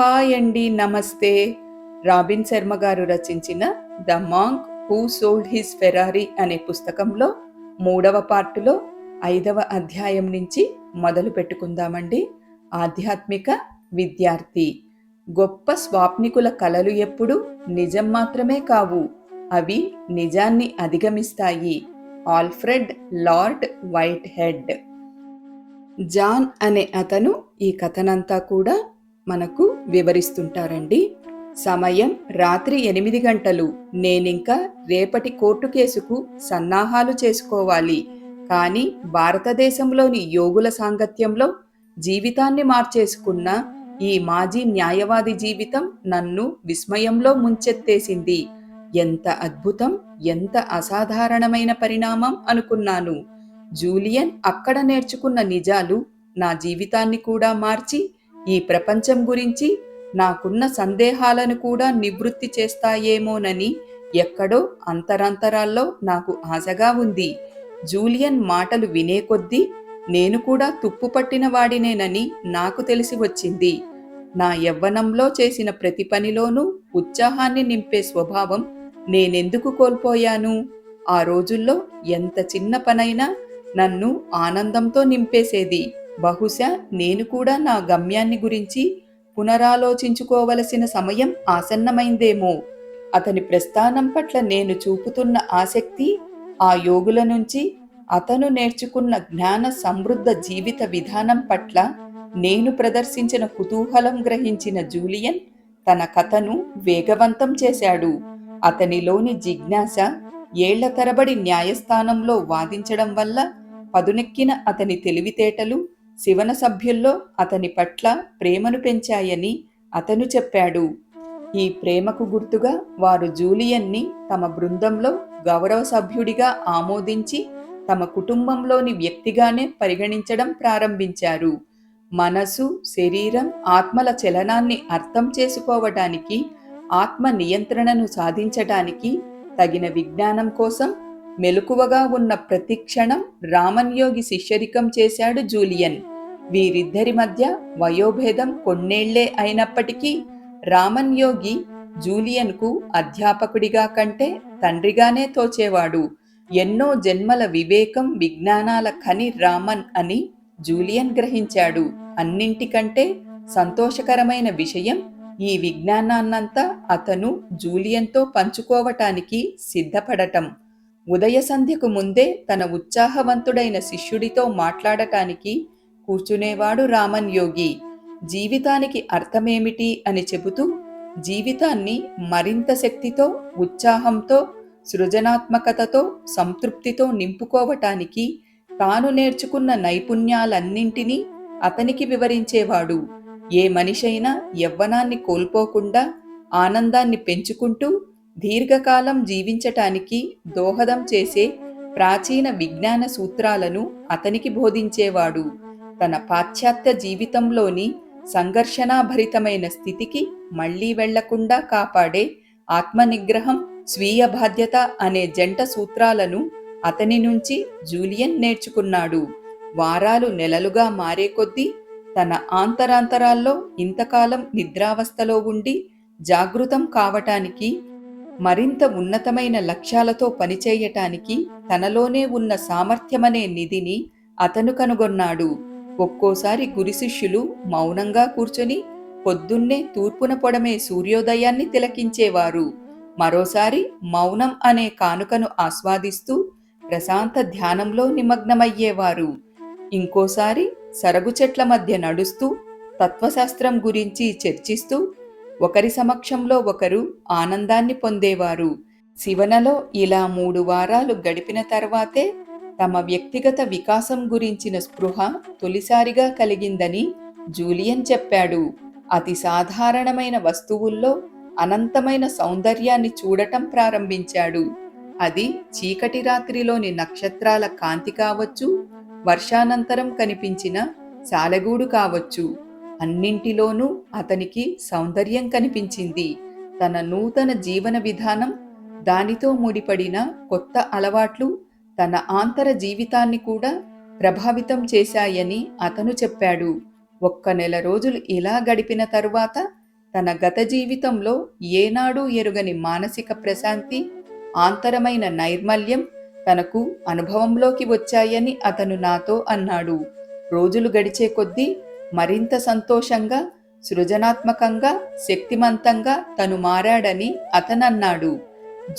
Hi అండి నమస్తే. Robin Sharma గారు రచించిన the monk who sold his Ferrari అనే పుస్తకంలో మూడవ పార్టులో ఐదవ అధ్యాయం నుంచి మొదలు పెట్టుకుందామండి. ఆధ్యాత్మిక విద్యార్థి. గొప్ప స్వాప్నికుల కలలు ఎప్పుడు నిజం మాత్రమే కావు. అవి నిజాన్ని అధిగమిస్తాయి. Alfred lord Whitehead John అనే అతను ఈ కథనంతా కూడా మనకు వివరిస్తుంటారండి. సమయం రాత్రి ఎనిమిది గంటలు. నేనింకా రేపటి కోర్టు కేసుకు సన్నాహాలు చేసుకోవాలి. కానీ భారతదేశంలోని యోగుల సాంగత్యంలో జీవితాన్ని మార్చేసుకున్న ఈ మాజీ న్యాయవాది జీవితం నన్ను విస్మయంలో ముంచెత్తేసింది. ఎంత అద్భుతం ఎంత అసాధారణమైన పరిణామం అనుకున్నాను. జూలియన్ అక్కడ నేర్చుకున్న నిజాలు నా జీవితాన్ని కూడా మార్చి ఈ ప్రపంచం గురించి నాకున్న సందేహాలను కూడా నివృత్తి చేస్తాయేమోనని ఎక్కడో అంతరంతరాల్లో నాకు ఆశగా ఉంది. జూలియన్ మాటలు వినే కొద్దీ నేను కూడా తుప్పుపట్టిన వాడినేనని నాకు తెలిసి వచ్చింది. నా యవ్వనంలో చేసిన ప్రతి పనిలోనూ ఉత్సాహాన్ని నింపే స్వభావం నేనెందుకు కోల్పోయాను? ఆ రోజుల్లో ఎంత చిన్న పనైనా నన్ను ఆనందంతో నింపేసేది. బహుశా నేను కూడా నా గమ్యాన్ని గురించి పునరాలోచించుకోవలసిన సమయం ఆసన్నమైందేమో. అతని ప్రస్థానం పట్ల నేను చూపుతున్న ఆసక్తి ఆ యోగుల నుంచి అతను నేర్చుకున్న జ్ఞాన సమృద్ధ జీవిత విధానం పట్ల నేను ప్రదర్శించిన కుతూహలం గ్రహించిన జూలియన్ తన కథను వేగవంతం చేశాడు. అతనిలోని జిజ్ఞాస ఏళ్ళ తరబడి న్యాయస్థానంలో వాదించడం వల్ల పదునెక్కిన అతని తెలివితేటలు శివన సభ్యుల్లో అతని పట్ల ప్రేమను పెంచాయని అతను చెప్పాడు. ఈ ప్రేమకు గుర్తుగా వారు జూలియన్ని తమ బృందంలో గౌరవ సభ్యుడిగా ఆమోదించి తమ కుటుంబంలోని వ్యక్తిగానే పరిగణించడం ప్రారంభించారు. మనసు శరీరం ఆత్మల చలనాన్ని అర్థం చేసుకోవటానికి ఆత్మ నియంత్రణను సాధించటానికి తగిన విజ్ఞానం కోసం మెలకువగా ఉన్న ప్రతి క్షణం శిష్యరికం చేశాడు జూలియన్. వీరిద్దరి మధ్య వయోభేదం కొన్నేళ్ళే అయినప్పటికీ రామన్ యోగి జూలియన్కు అధ్యాపకుడిగా కంటే తండ్రిగానే తోచేవాడు. ఎన్నో జన్మల వివేకం విజ్ఞానాల ఖని రామన్ అని జూలియన్ గ్రహించాడు. అన్నింటికంటే సంతోషకరమైన విషయం ఈ విజ్ఞానాన్నంతా అతను జూలియన్తో పంచుకోవటానికి సిద్ధపడటం. ఉదయ సంధ్యకు ముందే తన ఉత్సాహవంతుడైన శిష్యుడితో మాట్లాడటానికి కూర్చునేవాడు రామన్ యోగి జీవితానికి అర్థమేమిటి అని చెబుతూ జీవితాన్ని మరింత శక్తితో ఉత్సాహంతో సృజనాత్మకతతో సంతృప్తితో నింపుకోవటానికి తాను నేర్చుకున్న నైపుణ్యాలన్నింటినీ అతనికి వివరించేవాడు. ఏ మనిషైనా యవ్వనాన్ని కోల్పోకుండా ఆనందాన్ని పెంచుకుంటూ దీర్ఘకాలం జీవించటానికి దోహదం చేసే ప్రాచీన విజ్ఞాన సూత్రాలను అతనికి బోధించేవాడు. తన పాశ్చాత్య జీవితంలోని సంఘర్షణాభరితమైన స్థితికి మళ్ళీ వెళ్ళకుండా కాపాడే ఆత్మనిగ్రహం స్వీయ బాధ్యత అనే జంట సూత్రాలను అతని నుంచి జూలియన్ నేర్చుకున్నాడు. వారాలు నెలలుగా మారే కొద్దీ తన ఆంతరాంతరాల్లో ఇంతకాలం నిద్రావస్థలో ఉండి జాగృతం కావటానికి మరింత ఉన్నతమైన లక్ష్యాలతో పనిచేయటానికి తనలోనే ఉన్న సామర్థ్యమనే నిధిని అతను కనుగొన్నాడు. ఒక్కోసారి గురి శిష్యులు మౌనంగా కూర్చొని పొద్దున్నే తూర్పున పొడమే సూర్యోదయాన్ని తిలకించేవారు. మరోసారి మౌనం అనే కానుకను ఆస్వాదిస్తూ ప్రశాంత ధ్యానంలో నిమగ్నమయ్యేవారు. ఇంకోసారి సరగు చెట్ల మధ్య నడుస్తూ తత్వశాస్త్రం గురించి చర్చిస్తూ ఒకరి సమక్షంలో ఒకరు ఆనందాన్ని పొందేవారు. శివనలో ఇలా మూడు వారాలు గడిపిన తర్వాతే తమ వ్యక్తిగత వికాసం గురించిన స్పృహ తొలిసారిగా కలిగిందని జూలియన్ చెప్పాడు. అతి సాధారణమైన వస్తువుల్లో అనంతమైన సౌందర్యాన్ని చూడటం ప్రారంభించాడు. అది చీకటి రాత్రిలోని నక్షత్రాల కాంతి కావచ్చు వర్షానంతరం కనిపించిన సాలెగూడు కావచ్చు. అన్నింటిలోనూ అతనికి సౌందర్యం కనిపించింది. తన నూతన జీవన విధానం దానితో ముడిపడిన కొత్త అలవాట్లు తన ఆంతర జీవితాన్ని కూడా ప్రభావితం చేశాయని అతను చెప్పాడు. ఒక్క నెల రోజులు ఇలా గడిపిన తరువాత తన గత జీవితంలో ఏనాడూ ఎరుగని మానసిక ప్రశాంతి ఆంతరమైన నైర్మల్యం తనకు అనుభవంలోకి వచ్చాయని అతను నాతో అన్నాడు. రోజులు గడిచే కొద్దీ మరింత సంతోషంగా సృజనాత్మకంగా శక్తిమంతంగా తను మారాడని అతనన్నాడు.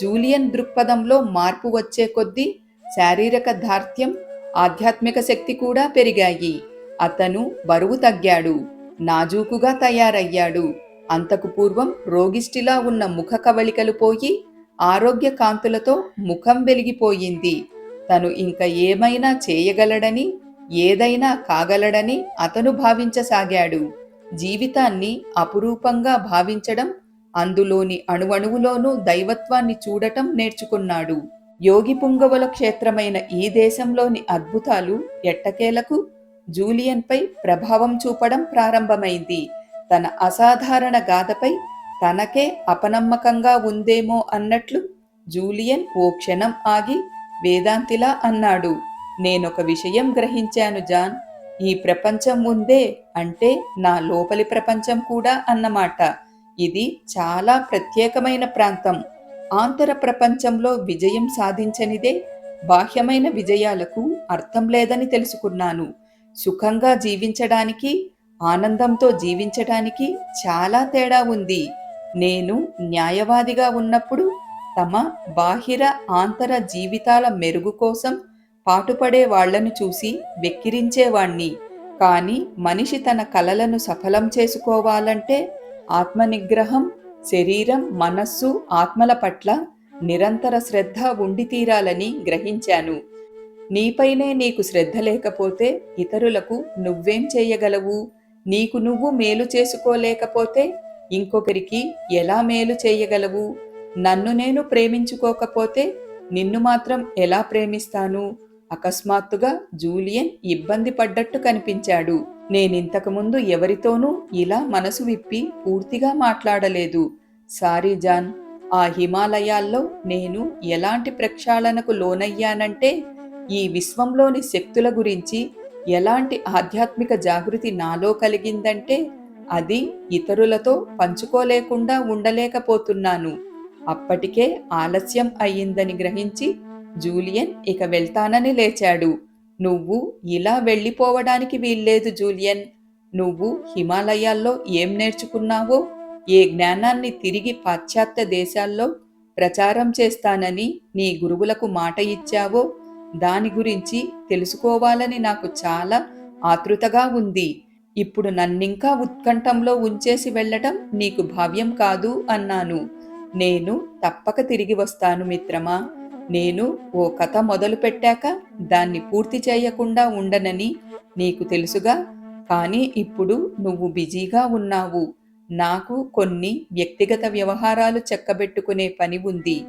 జూలియన్ దృక్పథంలో మార్పు వచ్చే కొద్దీ శారీరక ధార్త్యం ఆధ్యాత్మిక శక్తి కూడా పెరిగాయి. అతను బరువు తగ్గాడు నాజూకుగా తయారయ్యాడు. అంతకు పూర్వం రోగిష్టిలా ఉన్న ముఖ కవళికలు పోయి ఆరోగ్య కాంతులతో ముఖం వెలిగిపోయింది. తను ఇంక ఏమైనా చేయగలడని ఏదైనా కాగలడని అతను భావించసాగాడు. జీవితాన్ని అపురూపంగా భావించడం అందులోని అణువణువులోనూ దైవత్వాన్ని చూడటం నేర్చుకున్నాడు. యోగి పుంగవుల క్షేత్రమైన ఈ దేశంలోని అద్భుతాలు ఎట్టకేలకు జూలియన్పై ప్రభావం చూపడం ప్రారంభమైంది. తన అసాధారణ గాథపై తనకే అపనమ్మకంగా ఉందేమో అన్నట్లు జూలియన్ ఓ క్షణం ఆగి వేదాంతిలా అన్నాడు. నేనొక విషయం గ్రహించాను జాన్. ఈ ప్రపంచం ఉందే అంటే నా లోపలి ప్రపంచం కూడా అన్నమాట. ఇది చాలా ప్రత్యేకమైన ప్రాంతం. ఆంతర ప్రపంచంలో విజయం సాధించనిదే బాహ్యమైన విజయాలకు అర్థం లేదని తెలుసుకున్నాను. సుఖంగా జీవించడానికి ఆనందంతో జీవించడానికి చాలా తేడా ఉంది. నేను న్యాయవాదిగా ఉన్నప్పుడు తమ బాహిర ఆంతర జీవితాల మెరుగు కోసం పాటుపడే వాళ్ళను చూసి వెక్కిరించేవాణ్ణి. కానీ మనిషి తన కలలను సఫలం చేసుకోవాలంటే ఆత్మనిగ్రహం శరీరం మనస్సు ఆత్మల పట్ల నిరంతర శ్రద్ధ ఉండి తీరాలని గ్రహించాను. నీపైనే నీకు శ్రద్ధ లేకపోతే ఇతరులకు నువ్వేం చేయగలవు? నీకు నువ్వు మేలు చేసుకోలేకపోతే ఇంకొకరికి ఎలా మేలు చేయగలవు? నన్ను నేను ప్రేమించుకోకపోతే నిన్ను మాత్రం ఎలా ప్రేమిస్తాను? అకస్మాత్తుగా జూలియన్ ఇబ్బంది పడ్డట్టు కనిపించాడు. నేనింతకుముందు ఎవరితోనూ ఇలా మనసు విప్పి పూర్తిగా మాట్లాడలేదు. Sorry John. ఆ హిమాలయాల్లో నేను ఎలాంటి ప్రక్షాళనకు లోనయ్యానంటే ఈ విశ్వంలోని శక్తుల గురించి ఎలాంటి ఆధ్యాత్మిక జాగృతి నాలో కలిగిందంటే అది ఇతరులతో పంచుకోలేకుండా ఉండలేకపోతున్నాను. అప్పటికే ఆలస్యం అయ్యిందని గ్రహించి జూలియన్ ఇక వెళ్తానని లేచాడు. నువ్వు ఇలా వెళ్ళిపోవడానికి వీల్లేదు జూలియన్. నువ్వు హిమాలయాల్లో ఏం నేర్చుకున్నావో ఏ జ్ఞానాన్ని తిరిగి పాశ్చాత్య దేశాల్లో ప్రచారం చేస్తానని నీ గురువులకు మాట ఇచ్చావో దాని గురించి తెలుసుకోవాలని నాకు చాలా ఆతృతగా ఉంది. ఇప్పుడు నన్నింకా ఉత్కంఠంలో ఉంచేసి వెళ్ళటం నీకు భావ్యం కాదు అన్నాను. నేను తప్పక తిరిగి వస్తాను మిత్రమా? నేను ఓ కథ మొదలు పెట్టాక దాన్ని పూర్తి చేయకుండా ఉండనని నీకు తెలుసుగా? కానీ ఇప్పుడు నువ్వు బిజీగా ఉన్నావు. నాకు కొన్ని వ్యక్తిగత వ్యవహారాలు చెక్కబెట్టుకునే పని ఉంది.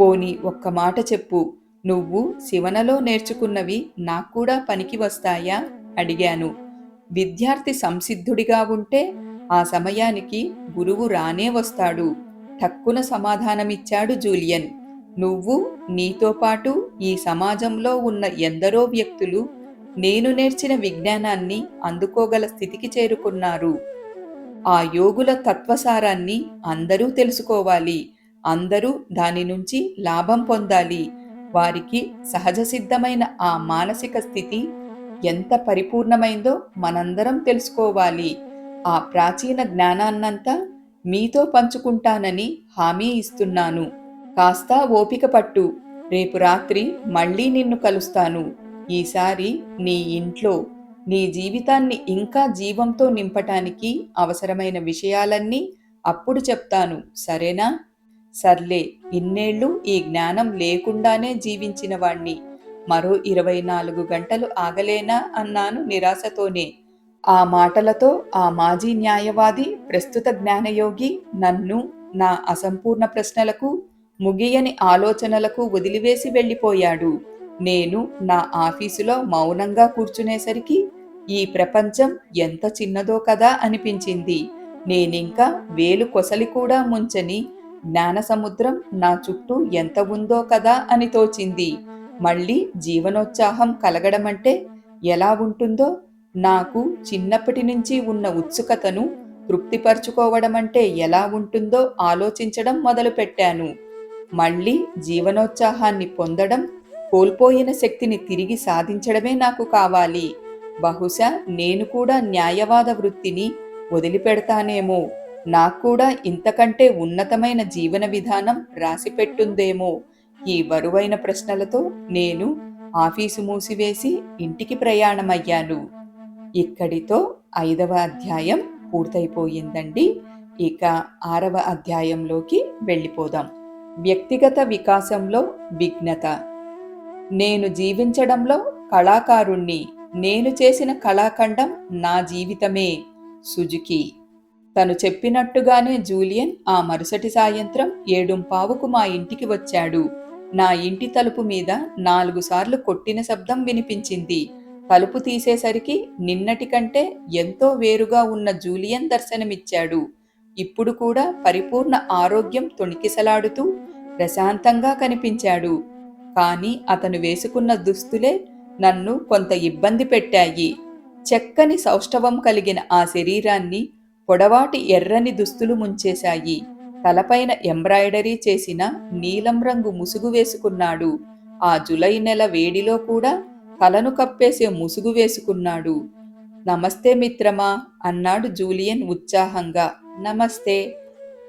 పోని ఒక్క మాట చెప్పు. నువ్వు శివనలో నేర్చుకున్నవి నాకు కూడా పనికి వస్తాయా? అడిగాను. విద్యార్థి సంసిద్ధుడిగా ఉంటే ఆ సమయానికి గురువు రానే వస్తాడు. ఠక్కున సమాధానమిచ్చాడు జూలియన్. నువ్వు నీతో పాటు ఈ సమాజంలో ఉన్న ఎందరో వ్యక్తులు నేను నేర్చిన విజ్ఞానాన్ని అందుకోగల స్థితికి చేరుకున్నారు. ఆ యోగుల తత్వసారాన్ని అందరూ తెలుసుకోవాలి. అందరూ దాని నుంచి లాభం పొందాలి. వారికి సహజ సిద్ధమైన ఆ మానసిక స్థితి ఎంత పరిపూర్ణమైందో మనందరం తెలుసుకోవాలి. ఆ ప్రాచీన జ్ఞానాన్నంతా మీతో పంచుకుంటానని హామీ ఇస్తున్నాను. కాస్త ఓపిక పట్టు. రేపు రాత్రి మళ్ళీ నిన్ను కలుస్తాను. ఈసారి నీ ఇంట్లో నీ జీవితాన్ని ఇంకా జీవంతో నింపటానికి అవసరమైన విషయాలన్నీ అప్పుడు చెప్తాను. సరేనా? సర్లే ఇన్నేళ్ళు ఈ జ్ఞానం లేకుండానే జీవించిన వాణ్ణి. మరో ఇరవై నాలుగు గంటలు ఆగలేనా అన్నాను నిరాశతోనే. ఆ మాటలతో ఆ మాజీ న్యాయవాది ప్రస్తుత జ్ఞానయోగి నన్ను నా అసంపూర్ణ ప్రశ్నలకు ముగియని ఆలోచనలకు వదిలివేసి వెళ్ళిపోయాడు. నేను నా ఆఫీసులో మౌనంగా కూర్చునేసరికి ఈ ప్రపంచం ఎంత చిన్నదో కదా అనిపించింది. నేనింకా వేలు కొసలి కూడా ముంచని జ్ఞాన సముద్రం నా చుట్టూ ఎంత ఉందో కదా అని తోచింది. మళ్ళీ జీవనోత్సాహం కలగడమంటే ఎలా ఉంటుందో నాకు చిన్నప్పటి నుంచి ఉన్న ఉత్సుకతను తృప్తిపరచుకోవడమంటే ఎలా ఉంటుందో ఆలోచించడం మొదలుపెట్టాను. మళ్ళీ జీవనోత్సాహాన్ని పొందడం కోల్పోయిన శక్తిని తిరిగి సాధించడమే నాకు కావాలి. బహుశా నేను కూడా న్యాయవాద వృత్తిని వదిలిపెడతానేమో. నాకు కూడా ఇంతకంటే ఉన్నతమైన జీవన విధానం రాసిపెట్టుందేమో. ఈ బరువైన ప్రశ్నలతో నేను ఆఫీసు మూసివేసి ఇంటికి ప్రయాణమయ్యాను. ఇక్కడితో ఐదవ అధ్యాయం పూర్తయిపోయిందండి. ఇక ఆరవ అధ్యాయంలోకి వెళ్ళిపోదాం. వ్యక్తిగత వికాసంలో విఘ్నత. నేను జీవించడంలో కళాకారుణ్ణి. నేను చేసిన కళాఖండం నా జీవితమే. సుజుకి. తను చెప్పినట్టుగానే జూలియన్ ఆ మరుసటి సాయంత్రం ఏడుంపావుకు మా ఇంటికి వచ్చాడు. నా ఇంటి తలుపు మీద నాలుగు సార్లు కొట్టిన శబ్దం వినిపించింది. తలుపు తీసేసరికి నిన్నటి కంటే ఎంతో వేరుగా ఉన్న జూలియన్ దర్శనమిచ్చాడు. ఇప్పుడు కూడా పరిపూర్ణ ఆరోగ్యం తొణికిసలాడుతూ ప్రశాంతంగా కనిపించాడు. కానీ అతను వేసుకున్న దుస్తులే నన్ను కొంత ఇబ్బంది పెట్టాయి. చెక్కని సౌష్ఠవం కలిగిన ఆ శరీరాన్ని పొడవాటి ఎర్రని దుస్తులు ముంచేశాయి. తలపైన ఎంబ్రాయిడరీ చేసిన నీలం రంగు ముసుగు వేసుకున్నాడు. ఆ జులై నెల వేడిలో కూడా తలను కప్పేసే ముసుగు వేసుకున్నాడు. నమస్తే మిత్రమా అన్నాడు జూలియన్ ఉత్సాహంగా. నమస్తే.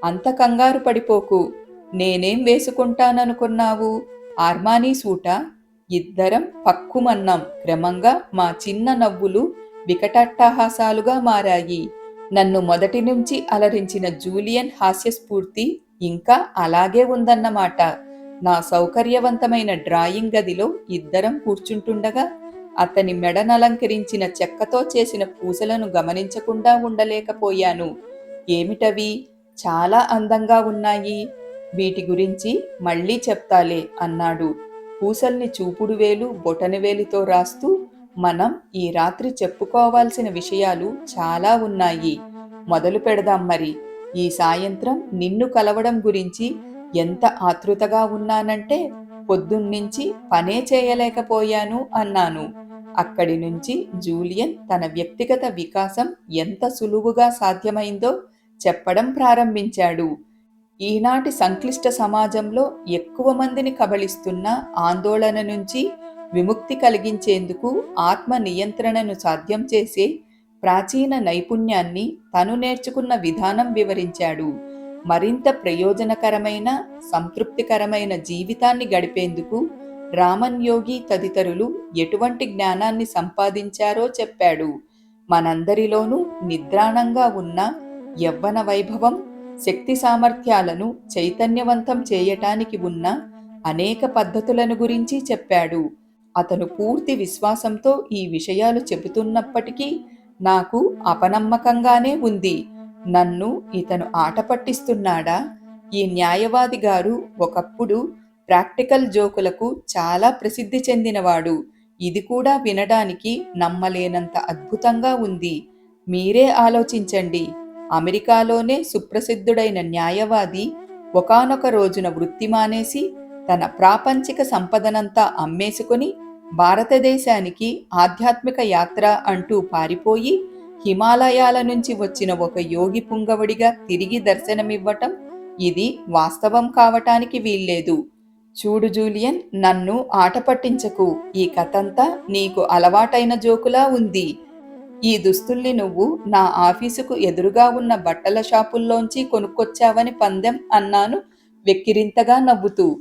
అంత కంగారు పడిపోకు. నేనేం వేసుకుంటాననుకున్నావు? ఆర్మానీ సూట? ఇద్దరం పక్కుమన్నాం. క్రమంగా మా చిన్న నవ్వులు వికటట్టహాసాలుగా మారాయి. నన్ను మొదటి నుంచి అలరించిన జూలియన్ హాస్యస్ఫూర్తి ఇంకా అలాగే ఉందన్నమాట. నా సౌకర్యవంతమైన డ్రాయింగ్ గదిలో ఇద్దరం కూర్చుంటుండగా అతని మెడనలంకరించిన చెక్కతో చేసిన పూసలను గమనించకుండా ఉండలేకపోయాను. ఏమిటవి? చాలా అందంగా ఉన్నాయి. వీటి గురించి మళ్ళీ చెప్తాలే అన్నాడు. పూసల్ని చూపుడు వేలు బొటనవేలితో రాస్తూ మనం ఈ రాత్రి చెప్పుకోవాల్సిన విషయాలు చాలా ఉన్నాయి. మొదలు పెడదాం మరి. ఈ సాయంత్రం నిన్ను కలవడం గురించి ఎంత ఆతృతగా ఉన్నానంటే పొద్దున్నుంచి పనే చేయలేకపోయాను అన్నాను. అక్కడి నుంచి జూలియన్ తన వ్యక్తిగత వికాసం ఎంత సులువుగా సాధ్యమైందో చెప్పడం ప్రారంభించాడు. ఈనాటి సంక్లిష్ట సమాజంలో ఎక్కువ మందిని కబళిస్తున్న ఆందోళన నుంచి విముక్తి కలిగించేందుకు ఆత్మ నియంత్రణను సాధ్యం చేసే ప్రాచీన నైపుణ్యాన్ని తను నేర్చుకున్న విధానం వివరించాడు. మరింత ప్రయోజనకరమైన సంతృప్తికరమైన జీవితాన్ని గడిపేందుకు రామన్ యోగి తదితరులు ఎటువంటి జ్ఞానాన్ని సంపాదించారో చెప్పాడు. మనందరిలోనూ నిద్రాణంగా ఉన్న యవ్వన వైభవం శక్తి సామర్థ్యాలను చైతన్యవంతం చేయటానికి ఉన్న అనేక పద్ధతులను గురించి చెప్పాడు. అతను పూర్తి విశ్వాసంతో ఈ విషయాలు చెబుతున్నప్పటికీ నాకు అపనమ్మకంగానే ఉంది. నన్ను ఇతను ఆట పట్టిస్తున్నాడా? ఈ న్యాయవాది గారు ఒకప్పుడు ప్రాక్టికల్ జోకులకు చాలా ప్రసిద్ధి చెందినవాడు. ఇది కూడా వినడానికి నమ్మలేనంత అద్భుతంగా ఉంది. మీరే ఆలోచించండి. అమెరికాలోనే సుప్రసిద్ధుడైన న్యాయవాది ఒకనొక రోజున వృత్తి మానేసి తన ప్రాపంచిక సంపదనంతా అమ్మేసుకుని భారతదేశానికి ఆధ్యాత్మిక యాత్ర అంటూ పారిపోయి హిమాలయాల నుంచి వచ్చిన ఒక యోగి పుంగవుడిగా తిరిగి దర్శనమివ్వటం ఇది వాస్తవం కావటానికి వీల్లేదు. చూడు జూలియన్ నన్ను ఆట పట్టించకు. ఈ కథంతా నీకు అలవాటైన జోకులా ఉంది. ఈ దుస్తుల్ని నువ్వు నా ఆఫీసుకు ఎదురుగా ఉన్న బట్టల షాపుల్లోంచి కొనుక్కొచ్చావని పందెం అన్నాను వెక్కిరింతగా నవ్వుతూ.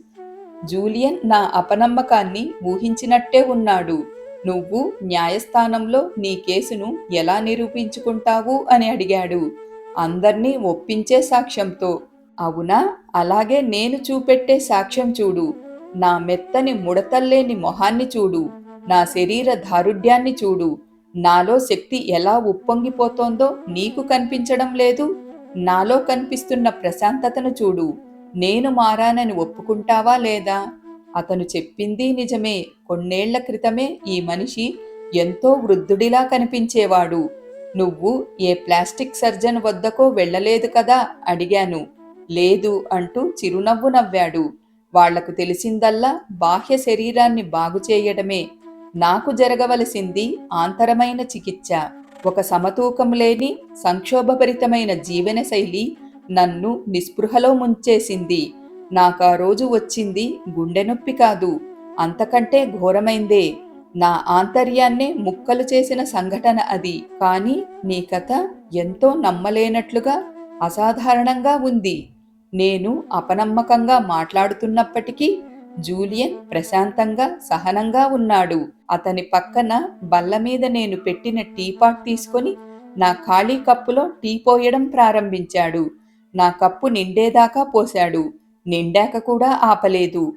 జూలియన్ నా అపనమ్మకాన్ని ఊహించినట్టే ఉన్నాడు. నువ్వు న్యాయస్థానంలో నీ కేసును ఎలా నిరూపించుకుంటావు అని అడిగాడు. అందర్నీ ఒప్పించే సాక్ష్యంతో. అవునా? అలాగే నేను చూపెట్టే సాక్ష్యం చూడు. నా మెత్తని ముడతల్లేని మొహాన్ని చూడు. నా శరీర దారుఢ్యాన్ని చూడు. నాలో శక్తి ఎలా ఉప్పొంగిపోతోందో నీకు కనిపించడం లేదు. నాలో కనిపిస్తున్న ప్రశాంతతను చూడు. నేను మారానని ఒప్పుకుంటావా లేదా? అతను చెప్పింది నిజమే. కొన్నేళ్ళ క్రితమే ఈ మనిషి ఎంతో వృద్ధుడిలా కనిపించేవాడు. నువ్వు ఏ ప్లాస్టిక్ సర్జన్ వద్దకో వెళ్ళలేదు కదా? అడిగాను. లేదు అంటూ చిరునవ్వు నవ్వాడు. వాళ్ళకు తెలిసిందల్లా బాహ్య శరీరాన్ని బాగు చేయడమే. నాకు జరగవలసింది ఆంతరమైన చికిత్స. ఒక సమతూకం లేని సంక్షోభభరితమైన జీవనశైలి నన్ను నిస్పృహలో ముంచేసింది. నాకా రోజు వచ్చింది గుండె నొప్పి కాదు. అంతకంటే ఘోరమైందే. నా ఆంతర్యాన్నే ముక్కలు చేసిన సంఘటన అది. కానీ నీ కథ ఎంతో నమ్మలేనట్లుగా అసాధారణంగా ఉంది. నేను అపనమ్మకంగా మాట్లాడుతున్నప్పటికీ జూలియన్ ప్రశాంతంగా సహనంగా ఉన్నాడు. అతని పక్కన బల్ల మీద నేను పెట్టిన టీపాట్ తీసుకొని నా ఖాళీ కప్పులో టీ పోయడం ప్రారంభించాడు. నా కప్పు నిండేదాకా పోశాడు. నిండాక కూడా ఆపలేదు.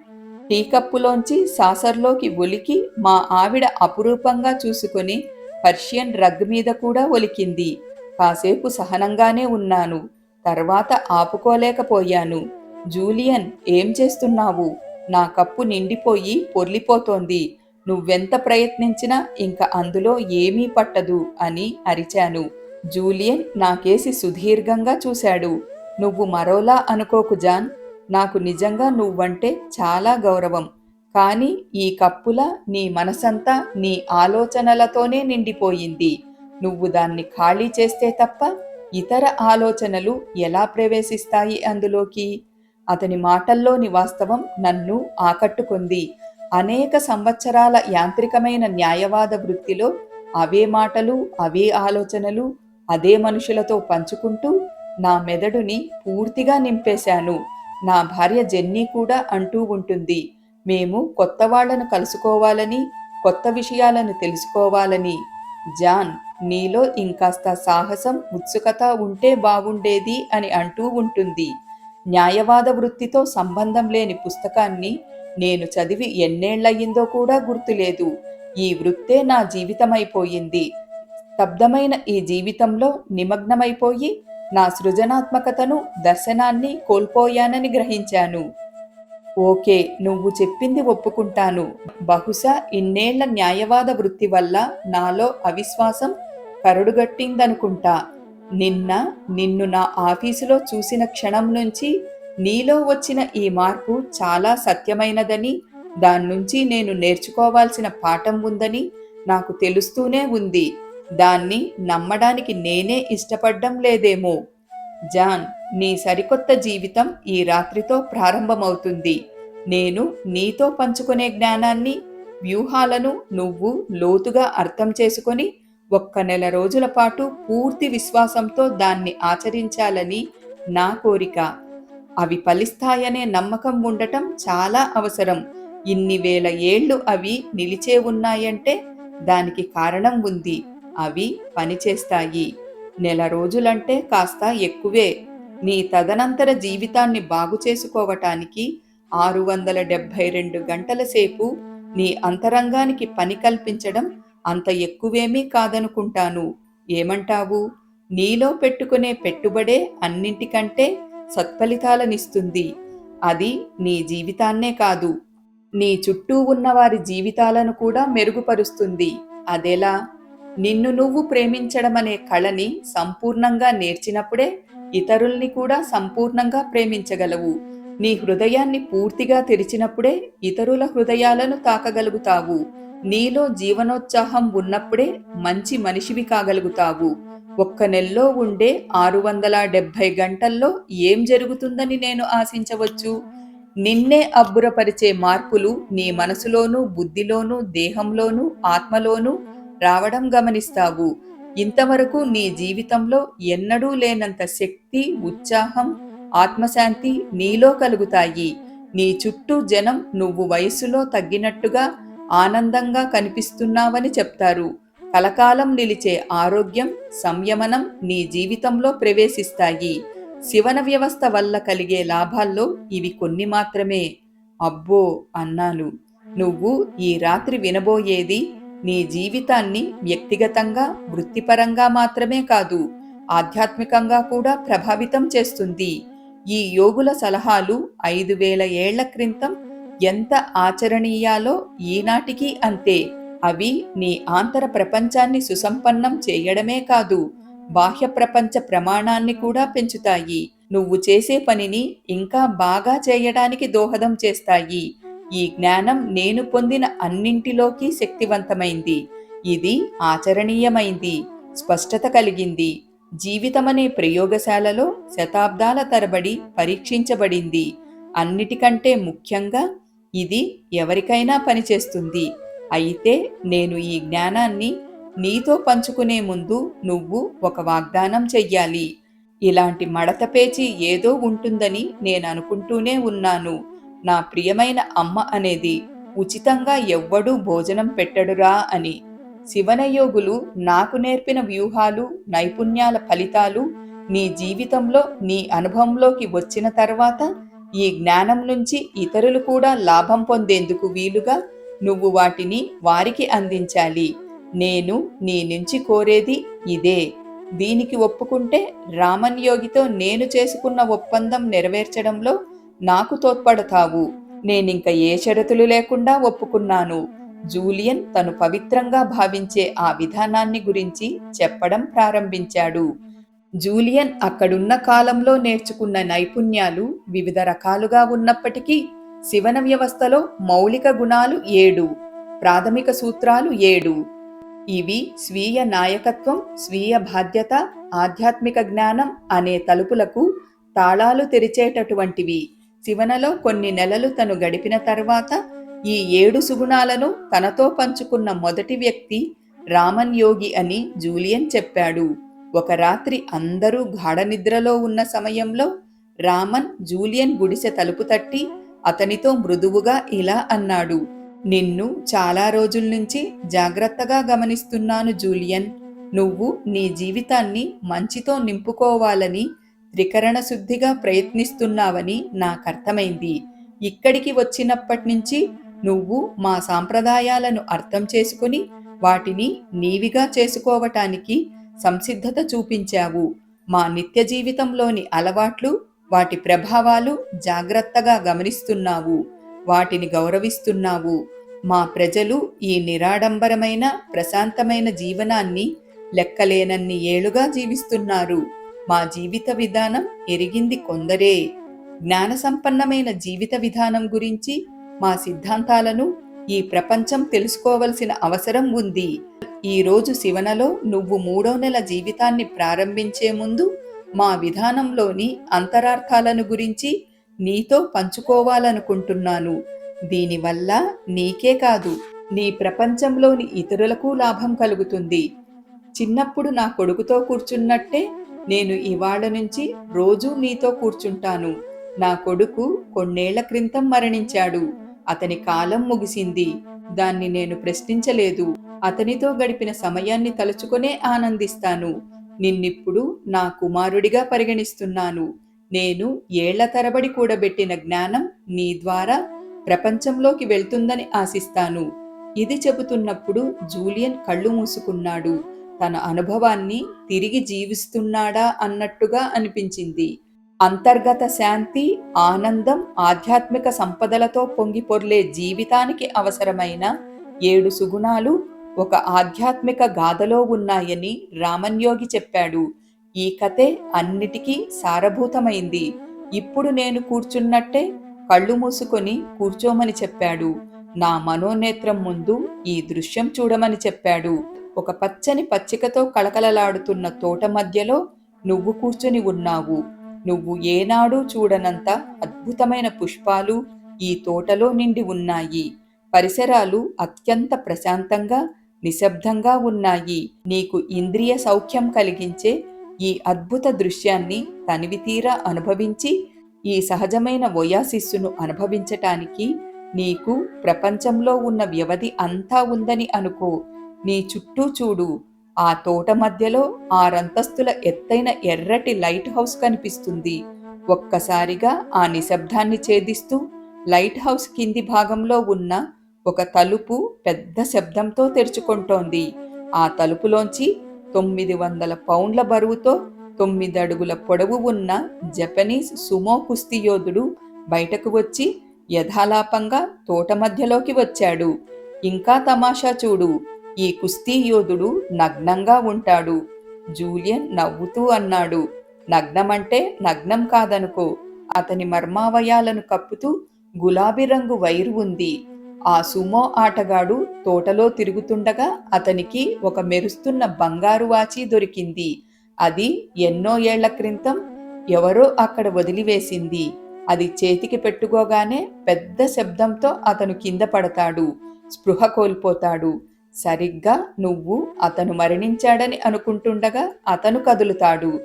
టీ కప్పులోంచి సాసర్లోకి ఒలికి మా ఆవిడ అపురూపంగా చూసుకొని పర్షియన్ రగ్ మీద కూడా ఒలికింది. కాసేపు సహనంగానే ఉన్నాను. తర్వాత ఆపుకోలేకపోయాను. జూలియన్ ఏం చేస్తున్నావు? నా కప్పు నిండిపోయి పొర్లిపోతోంది. నువ్వెంత ప్రయత్నించినా ఇంకా అందులో ఏమీ పట్టదు అని అరిచాను. జూలియన్ నాకేసి సుదీర్ఘంగా చూశాడు. నువ్వు మరోలా అనుకోకు జాన్. నాకు నిజంగా నువ్వంటే చాలా గౌరవం. కానీ ఈ కప్పుల నీ మనసంతా నీ ఆలోచనలతోనే నిండిపోయింది. నువ్వు దాన్ని ఖాళీ చేస్తే తప్ప ఇతర ఆలోచనలు ఎలా ప్రవేశిస్తాయి అందులోకి? అతని మాటల్లోని వాస్తవం నన్ను ఆకట్టుకుంది. అనేక సంవత్సరాల యాంత్రికమైన న్యాయవాద వృత్తిలో అవే మాటలు అవే ఆలోచనలు అదే మనుషులతో పంచుకుంటూ నా మెదడుని పూర్తిగా నింపేశాను. నా భార్య జెన్నీ కూడా అంటూ ఉంటుంది మేము కొత్త వాళ్ళను కలుసుకోవాలని కొత్త విషయాలను తెలుసుకోవాలని. జాన్ నీలో ఇంకాస్త సాహసం ఉత్సుకత ఉంటే బాగుండేది అని అంటూ ఉంటుంది. న్యాయవాద వృత్తితో సంబంధం లేని పుస్తకాన్ని నేను చదివి ఎన్నేళ్ళయ్యిందో కూడా గుర్తులేదు. ఈ వృత్తే నా జీవితమైపోయింది. స్తబ్దమైన ఈ జీవితంలో నిమగ్నమైపోయి నా సృజనాత్మకతను దర్శనాన్ని కోల్పోయానని గ్రహించాను. ఓకే నువ్వు చెప్పింది ఒప్పుకుంటాను. బహుశా ఇన్నేళ్ళ న్యాయవాద వృత్తి వల్ల నాలో అవిశ్వాసం కరుడుగట్టిందనుకుంటా. నిన్న నిన్ను నా ఆఫీసులో చూసిన క్షణం నుంచి నీలో వచ్చిన ఈ మార్పు చాలా సత్యమైనదని దాని నుంచి నేను నేర్చుకోవాల్సిన పాఠం ఉందని నాకు తెలుస్తూనే ఉంది. దాన్ని నమ్మడానికి నేనే ఇష్టపడ్డం లేదేమో. జాన్ నీ సరికొత్త జీవితం ఈ రాత్రితో ప్రారంభమవుతుంది. నేను నీతో పంచుకునే జ్ఞానాన్ని వ్యూహాలను నువ్వు లోతుగా అర్థం చేసుకొని ఒక్క నెల రోజుల పాటు పూర్తి విశ్వాసంతో దాన్ని ఆచరించాలని నా కోరిక. అవి ఫలిస్తాయనే నమ్మకం ఉండటం చాలా అవసరం. ఇన్ని వేల ఏళ్ళు అవి నిలిచే ఉన్నాయంటే దానికి కారణం ఉంది. అవి పనిచేస్తాయి. నెల రోజులంటే కాస్త ఎక్కువే. నీ తదనంతర జీవితాన్ని బాగు చేసుకోవటానికి ఆరు వందల డెబ్భై రెండు గంటల సేపు నీ అంతరంగానికి పని కల్పించడం అంత ఎక్కువేమీ కాదనుకుంటాను. ఏమంటావు? నీలో పెట్టుకునే పెట్టుబడే అన్నింటికంటే సత్ఫలితాలనిస్తుంది. అది నీ జీవితాన్నే కాదు. నీ చుట్టూ ఉన్నవారి జీవితాలను కూడా మెరుగుపరుస్తుంది. అదెలా నిన్ను నువ్వు ప్రేమించడం అనే కళని సంపూర్ణంగా నేర్చినప్పుడే ఇతరుల్ని కూడా సంపూర్ణంగా ప్రేమించగలవు. నీ హృదయాన్ని పూర్తిగా తెరిచినప్పుడే ఇతరుల హృదయాలను తాకగలుగుతావు. నీలో జీవనోత్సాహం ఉన్నప్పుడే మంచి మనిషివి కాగలుగుతావు. ఒక్క నెలలో ఉండే ఆరు వందల డెబ్భై గంటల్లో ఏం జరుగుతుందని నేను ఆశించవచ్చు? నిన్నే అబ్బురపరిచే మార్పులు నీ మనసులోనూ బుద్ధిలోనూ దేహంలోనూ ఆత్మలోనూ రావడం గమనిస్తావు. ఇంతవరకు నీ జీవితంలో ఎన్నడూ లేనంత శక్తి ఉత్సాహం ఆత్మశాంతి నీలో కలుగుతాయి. నీ చుట్టూ జనం నువ్వు వయస్సులో తగ్గినట్టుగా ఆనందంగా కనిపిస్తున్నావని చెప్తారు. కలకాలం నిలిచే ఆరోగ్యం సంయమనం నీ జీవితంలో ప్రవేశిస్తాయి. శివన వ్యవస్థ వల్ల కలిగే లాభాల్లో ఇవి కొన్ని మాత్రమే. అబ్బో! అన్నాను. నువ్వు ఈ రాత్రి వినబోయేది నీ జీవితాన్ని వ్యక్తిగతంగా వృత్తిపరంగా మాత్రమే కాదు ఆధ్యాత్మికంగా కూడా ప్రభావితం చేస్తుంది. ఈ యోగుల సలహాలు ఐదు వేల ఏళ్ళ క్రితం ఎంత ఆచరణీయాలో ఈనాటికి అంతే. అవి నీ ఆంతర ప్రపంచాన్ని సుసంపన్నం చేయడమే కాదు బాహ్య ప్రపంచ ప్రమాణాన్ని కూడా పెంచుతాయి. నువ్వు చేసే పనిని ఇంకా బాగా చేయడానికి దోహదం చేస్తాయి. ఈ జ్ఞానం నేను పొందిన అన్నింటిలోకి శక్తివంతమైంది. ఇది ఆచరణీయమైంది స్పష్టత కలిగింది. జీవితమనే ప్రయోగశాలలో శతాబ్దాల తరబడి పరీక్షించబడింది. అన్నిటికంటే ముఖ్యంగా ఇది ఎవరికైనా పనిచేస్తుంది. అయితే నేను ఈ జ్ఞానాన్ని నీతో పంచుకునే ముందు నువ్వు ఒక వాగ్దానం చెయ్యాలి. ఇలాంటి మడత పేచి ఏదో ఉంటుందని నేను అనుకుంటూనే ఉన్నాను. నా ప్రియమైన అమ్మ అనేది ఉచితంగా ఎవ్వడూ భోజనం పెట్టడురా అని. శివనయోగులు నాకు నేర్పిన వ్యూహాలు నైపుణ్యాల ఫలితాలు నీ జీవితంలో నీ అనుభవంలోకి వచ్చిన తర్వాత ఈ జ్ఞానం నుంచి ఇతరులు కూడా లాభం పొందేందుకు వీలుగా నువ్వు వాటిని వారికి అందించాలి. నేను నీ నుంచి కోరేది ఇదే. దీనికి ఒప్పుకుంటే రామన్ యోగితో నేను చేసుకున్న ఒప్పందం నెరవేర్చడంలో నాకు తోడ్పడతావు. నేనింక ఏ షరతులు లేకుండా ఒప్పుకున్నాను. జూలియన్ తను పవిత్రంగా భావించే ఆ విధానాన్ని గురించి చెప్పడం ప్రారంభించాడు. జూలియన్ అక్కడున్న కాలంలో నేర్చుకున్న నైపుణ్యాలు వివిధ రకాలుగా ఉన్నప్పటికీ శివన వ్యవస్థలో మౌలిక గుణాలు ఏడు ప్రాథమిక సూత్రాలు ఏడు. ఇవి స్వీయ నాయకత్వం స్వీయ బాధ్యత ఆధ్యాత్మిక జ్ఞానం అనే తలుపులకు తాళాలు తెరిచేటటువంటివి. శివనలో కొన్ని నెలలు తను గడిపిన తర్వాత ఈ ఏడు సుగుణాలను తనతో పంచుకున్న మొదటి వ్యక్తి రామన్ యోగి అని జూలియన్ చెప్పాడు. ఒక రాత్రి అందరూ గాఢనిద్రలో ఉన్న సమయంలో రామన్ జూలియన్ గుడిసె తలుపు తట్టి అతనితో మృదువుగా ఇలా అన్నాడు. నిన్ను చాలా రోజుల నుంచి జాగ్రత్తగా గమనిస్తున్నాను జూలియన్. నువ్వు నీ జీవితాన్ని మంచితో నింపుకోవాలని త్రికరణ శుద్ధిగా ప్రయత్నిస్తున్నావని నాకర్థమైంది. ఇక్కడికి వచ్చినప్పటి నుంచి నువ్వు మా సాంప్రదాయాలను అర్థం చేసుకుని వాటిని నీవిగా చేసుకోవటానికి సంసిద్ధత చూపించావు. మా నిత్య జీవితంలోని అలవాట్లు వాటి ప్రభావాలు జాగ్రత్తగా గమనిస్తున్నావు వాటిని గౌరవిస్తున్నావు. మా ప్రజలు ఈ నిరాడంబరమైన ప్రశాంతమైన జీవనాన్ని లెక్కలేనన్ని ఏళ్ళుగా జీవిస్తున్నారు. మా జీవిత విధానం ఎరిగింది కొందరే. జ్ఞాన సంపన్నమైన జీవిత విధానం గురించి మా సిద్ధాంతాలను ఈ ప్రపంచం తెలుసుకోవలసిన అవసరం ఉంది. ఈ రోజు శివనలో నువ్వు మూడో నెల జీవితాన్ని ప్రారంభించే ముందు మా విధానంలోని అంతరార్థాలను గురించి నీతో పంచుకోవాలనుకుంటున్నాను. దీనివల్ల నీకే కాదు నీ ప్రపంచంలోని ఇతరులకు లాభం కలుగుతుంది. చిన్నప్పుడు నా కొడుకుతో కూర్చున్నట్టే నేను ఇవాళ నుంచి రోజూ నీతో కూర్చుంటాను. నా కొడుకు కొన్నేళ్ళ క్రితం మరణించాడు. అతని కాలం ముగిసింది. దాన్ని నేను ప్రశ్నించలేదు. అతనితో గడిపిన సమయాన్ని తలుచుకునే ఆనందిస్తాను. నిన్నిప్పుడు నా కుమారుడిగా పరిగణిస్తున్నాను. నేను ఏళ్ళ తరబడి కూడబెట్టిన జ్ఞానం నీ ద్వారా ప్రపంచంలోకి వెళ్తుందని ఆశిస్తాను. ఇది చెబుతున్నప్పుడు జూలియన్ కళ్ళు మూసుకున్నాడు. తన అనుభవాన్ని తిరిగి జీవిస్తున్నాడా అన్నట్టుగా అనిపించింది. అంతర్గత శాంతి ఆనందం ఆధ్యాత్మిక సంపదలతో పొంగి పొర్లే జీవితానికి అవసరమైన ఏడు సుగుణాలు ఒక ఆధ్యాత్మిక గాథలో ఉన్నాయని రామన్యోగి చెప్పాడు. ఈ కథే అన్నిటికీ సారభూతమైంది. ఇప్పుడు నేను కూర్చున్నట్టే కళ్ళు మూసుకొని కూర్చోమని చెప్పాడు. నా మనోనేత్రం ముందు ఈ దృశ్యం చూడమని చెప్పాడు. ఒక పచ్చని పచ్చికతో కళకళలాడుతున్న తోట మధ్యలో నువ్వు కూర్చొని ఉన్నావు. నువ్వు ఏనాడూ చూడనంత అద్భుతమైన పుష్పాలు ఈ తోటలో నిండి ఉన్నాయి. పరిసరాలు అత్యంత ప్రశాంతంగా నిశ్శబ్దంగా ఉన్నాయి. నీకు ఇంద్రియ సౌఖ్యం కలిగించే ఈ అద్భుత దృశ్యాన్ని తనివితీరా అనుభవించి ఈ సహజమైన ఒయాసిస్సును అనుభవించటానికి నీకు ప్రపంచంలో ఉన్న వ్యవధి అంతా ఉందని అనుకో. నీ చుట్టూ చూడు. ఆ తోట మధ్యలో ఆరంతస్తుల ఎత్తైన ఎర్రటి లైట్ హౌస్ కనిపిస్తుంది. ఒక్కసారిగా ఆ నిశ్శబ్దాన్ని ఛేదిస్తూ లైట్ హౌస్ కింది భాగంలో ఉన్న ఒక తలుపు పెద్ద శబ్దంతో తెరుచుకుంటోంది. ఆ తలుపులోంచి తొమ్మిది వందల పౌండ్ల బరువుతో తొమ్మిది అడుగుల పొడవు ఉన్న జపనీస్ సుమో కుస్తీ యోధుడు బయటకు వచ్చి యథాలాపంగా తోట మధ్యలోకి వచ్చాడు. ఇంకా తమాషా చూడు ఈ కుస్తీ యోధుడు నగ్నంగా ఉంటాడు. జూలియన్ నవ్వుతూ అన్నాడు నగ్నమంటే నగ్నం కాదనుకో అతని మర్మావయాలను కప్పుతూ గులాబీ రంగు వైరు ఉంది. ఆ సుమో ఆటగాడు తోటలో తిరుగుతుండగా అతనికి ఒక మెరుస్తున్న బంగారు వాచి దొరికింది. అది ఎన్నో ఏళ్ళ క్రితం ఎవరో అక్కడ వదిలివేసింది. అది చేతికి పెట్టుకోగానే పెద్ద శబ్దంతో అతను కింద పడతాడు స్పృహ కోల్పోతాడు. సరిగ్గా నువ్వు అతను మరణించాడని అనుకుంటుండగా అతను కదులుతాడు.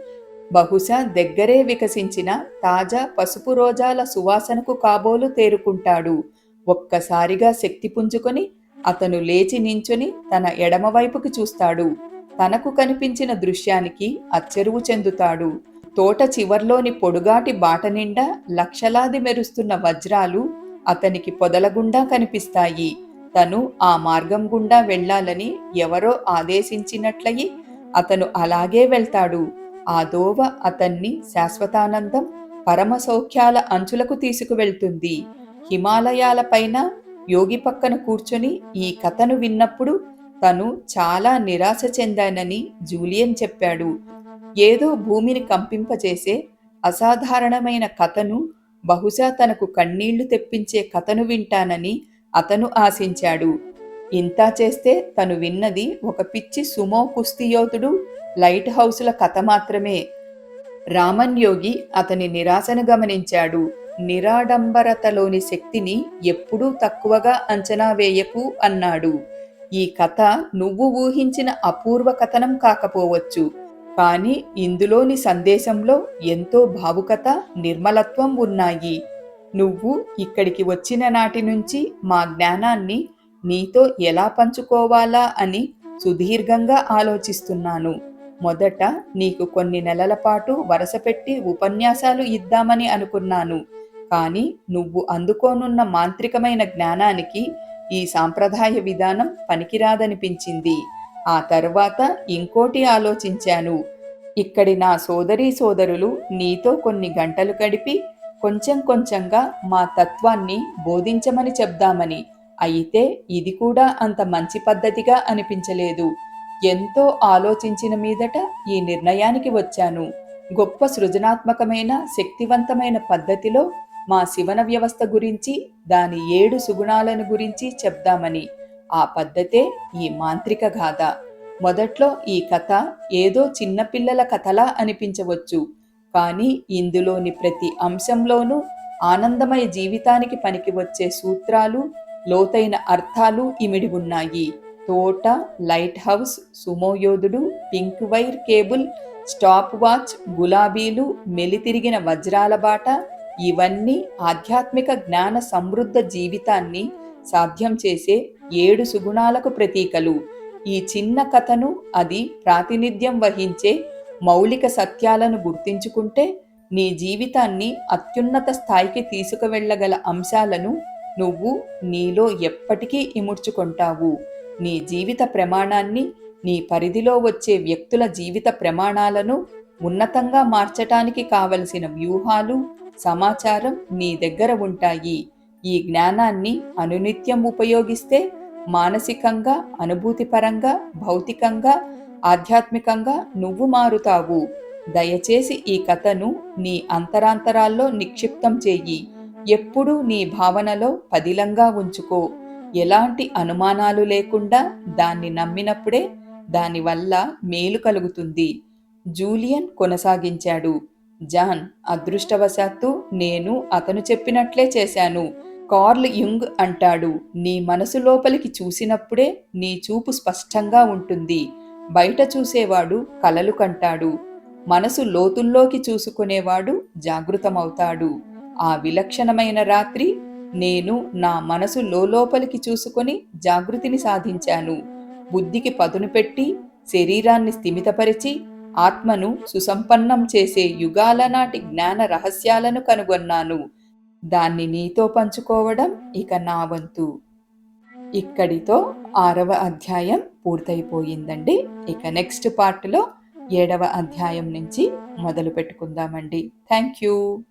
బహుశా దగ్గరే వికసించిన తాజా పసుపు రోజాల సువాసనకు కాబోలు తేరుకుంటాడు. ఒక్కసారిగా శక్తి పుంజుకొని అతను లేచి నించుని తన ఎడమవైపుకి చూస్తాడు. తనకు కనిపించిన దృశ్యానికి అచ్చెరువు చెందుతాడు. తోట చివర్లోని పొడుగాటి బాట నిండా లక్షలాది మెరుస్తున్న వజ్రాలు అతనికి పొదలగుండా కనిపిస్తాయి. తను ఆ మార్గం గుండా వెళ్ళాలని ఎవరో ఆదేశించినట్లయి అతను అలాగే వెళ్తాడు. ఆ దోవ అతన్ని శాశ్వతానందం పరమ సౌఖ్యాల అంచులకు తీసుకువెళ్తుంది. హిమాలయాలపైన యోగి పక్కన కూర్చొని ఈ కథను విన్నప్పుడు తను చాలా నిరాశ చెందానని జూలియన్ చెప్పాడు. ఏదో భూమిని కంపింపచేసే అసాధారణమైన కథను బహుశా తనకు కన్నీళ్ళు తెప్పించే కథను వింటానని అతను ఆశించాడు. ఇంతా చేస్తే తను విన్నది ఒక పిచ్చి సుమో కుస్తీయోధుడు లైట్ హౌసుల కథ మాత్రమే. రామన్ యోగి అతని నిరాశను గమనించాడు. నిరాడంబరతలోని శక్తిని ఎప్పుడూ తక్కువగా అంచనా వేయకు అన్నాడు. ఈ కథ నువ్వు ఊహించిన అపూర్వ కథనం కాకపోవచ్చు. కానీ ఇందులోని సందేశంలో ఎంతో భావుకత నిర్మలత్వం ఉన్నాయి. నువ్వు ఇక్కడికి వచ్చిన నాటి నుంచి మా జ్ఞానాన్ని నీతో ఎలా పంచుకోవాలా అని సుదీర్ఘంగా ఆలోచిస్తున్నాను. మొదట నీకు కొన్ని నెలల పాటు వరసపెట్టి ఉపన్యాసాలు ఇద్దామని అనుకున్నాను. కానీ నువ్వు అందుకోనున్న మాంత్రికమైన జ్ఞానానికి ఈ సాంప్రదాయ విధానం పనికిరాదనిపించింది. ఆ తర్వాత ఇంకోటి ఆలోచించాను. ఇక్కడి నా సోదరీ సోదరులు నీతో కొన్ని గంటలు గడిపి కొంచెం కొంచెంగా మా తత్వాన్ని బోధించమని చెప్దామని. అయితే ఇది కూడా అంత మంచి పద్ధతిగా అనిపించలేదు. ఎంతో ఆలోచించిన మీదట ఈ నిర్ణయానికి వచ్చాను. గొప్ప సృజనాత్మకమైన శక్తివంతమైన పద్ధతిలో మా శివన వ్యవస్థ గురించి దాని ఏడు సుగుణాలను గురించి చెప్దామని. ఆ పద్ధతే ఈ మాంత్రిక గాథ. మొదట్లో ఈ కథ ఏదో చిన్నపిల్లల కథలా అనిపించవచ్చు. కానీ ఇందులోని ప్రతి అంశంలోనూ ఆనందమయ జీవితానికి పనికి వచ్చే సూత్రాలు లోతైన అర్థాలు ఇమిడి ఉన్నాయి. తోట లైట్ హౌస్ సుమోయోధుడు pink wire cable stopwatch గులాబీలు మెలితిరిగిన వజ్రాల బాట ఇవన్నీ ఆధ్యాత్మిక జ్ఞాన సమృద్ధ జీవితాన్ని సాధ్యం చేసే ఏడు సుగుణాలకు ప్రతీకలు. ఈ చిన్న కథను అది ప్రాతినిధ్యం వహించే మౌలిక సత్యాలను గుర్తించుకుంటే నీ జీవితాన్ని అత్యున్నత స్థాయికి తీసుకువెళ్ళగల అంశాలను నువ్వు నీలో ఎప్పటికీ ఇముడ్చుకుంటావు. నీ జీవిత ప్రమాణాన్ని నీ పరిధిలో వచ్చే వ్యక్తుల జీవిత ప్రమాణాలను ఉన్నతంగా మార్చటానికి కావలసిన వ్యూహాలు సమాచారం నీ దగ్గర ఉంటాయి. ఈ జ్ఞానాన్ని అనునిత్యం ఉపయోగిస్తే మానసికంగా అనుభూతిపరంగా భౌతికంగా ఆధ్యాత్మికంగా నువ్వు మారుతావు. దయచేసి ఈ కథను నీ అంతరాంతరాల్లో నిక్షిప్తం చేయి. ఎప్పుడూ నీ భావనలో పదిలంగా ఉంచుకో. ఎలాంటి అనుమానాలు లేకుండా దాన్ని నమ్మినప్పుడే దానివల్ల మేలు కలుగుతుంది. జూలియన్ కొనసాగించాడు. జాన్ అదృష్టవశాత్తు నేను అతను చెప్పినట్లే చేశాను. కార్ల్ యుంగ్ అంటాడు నీ మనసు లోపలికి చూసినప్పుడే నీ చూపు స్పష్టంగా ఉంటుంది. బయట చూసేవాడు కలలు కంటాడు. మనసు లోతుల్లోకి చూసుకునేవాడు జాగృతమవుతాడు. ఆ విలక్షణమైన రాత్రి నేను నా మనసు లోపలికి చూసుకొని జాగృతిని సాధించాను. బుద్ధికి పదును పెట్టి శరీరాన్ని స్థిమితపరిచి ఆత్మను సుసంపన్నం చేసే యుగాల నాటి జ్ఞాన రహస్యాలను కనుగొన్నాను. దాన్ని నీతో పంచుకోవడం ఇక నా వంతు. ఇక్కడితో ఆరవ అధ్యాయం పూర్తయిపోయిందండి. ఇక నెక్స్ట్ పార్ట్లో ఏడవ అధ్యాయం నుంచి మొదలు పెట్టుకుందామండి థ్యాంక్ యూ.